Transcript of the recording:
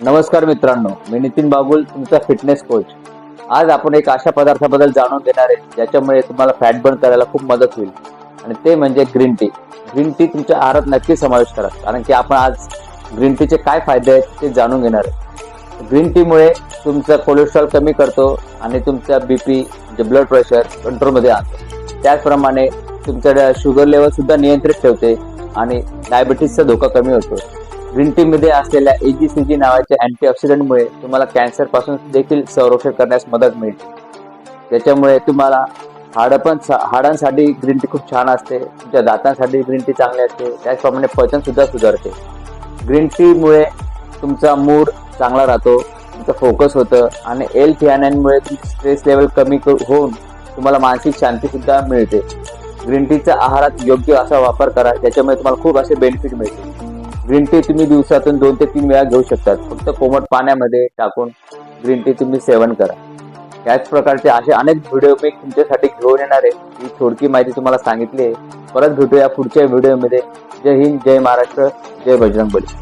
नमस्कार मित्रांनो मी नितीन बागुल तुमचा फिटनेस कोच आज आपण एक अशा पदार्थाबद्दल जाणून घेणार आहे ज्याच्यामुळे तुम्हाला फॅट बर्न करायला खूप मदत होईल. आणि ते म्हणजे ग्रीन टी ग्रीन टी तुमच्या आहारात नक्की समावेश करा कारण की आपण आज ग्रीन टीचे काय फायदे आहेत ते जाणून घेणार आहे. ग्रीन टीमुळे तुमचं कोलेस्ट्रॉल कमी करतो आणि तुमचा बीपी म्हणजे ब्लड प्रेशर कंट्रोलमध्ये आणतो. त्याचप्रमाणे तुमचं शुगर लेवल सुद्धा नियंत्रित ठेवते आणि डायबिटीसचा धोका कमी होतो. ग्रीन टी मध्ये असलेल्या एजीसीजी नावाच्या अँटीऑक्सिडंटमुळे तुम्हाला कॅन्सरपासून देखील संरक्षण करण्यास मदत मिळते. त्याच्यामुळे तुम्हाला हाडं पण हाडांसाठी ग्रीन टी खूप छान असते. तुमच्या दातांसाठी ग्रीन टी चांगली असते. त्याचप्रमाणे पचन सुद्धा सुधारते. ग्रीन टीमुळे तुमचा मूड चांगला राहतो तुमचं फोकस होतं आणि एल थियान्यांमुळे तुमची स्ट्रेस लेवल कमी होऊन तुम्हाला मानसिक शांती सुद्धा मिळते. ग्रीन टीचा आहारात योग्य असा वापर करा ज्याच्यामुळे तुम्हाला खूप असे बेनिफिट मिळतील. ग्रीन टी तुम्ही दिवसातून दोन ते तीन वेळा घेऊ शकतात फक्त कोमट पाण्यामध्ये टाकून ग्रीन टी तुम्ही सेवन करा. त्याच प्रकारचे असे अनेक व्हिडिओ मी तुमच्यासाठी घेऊन येणार आहे. ही थोडकी माहिती तुम्हाला सांगितली आहे. परत भेटूया पुढच्या व्हिडिओमध्ये जय हिंद जय महाराष्ट्र जय बजरंग बली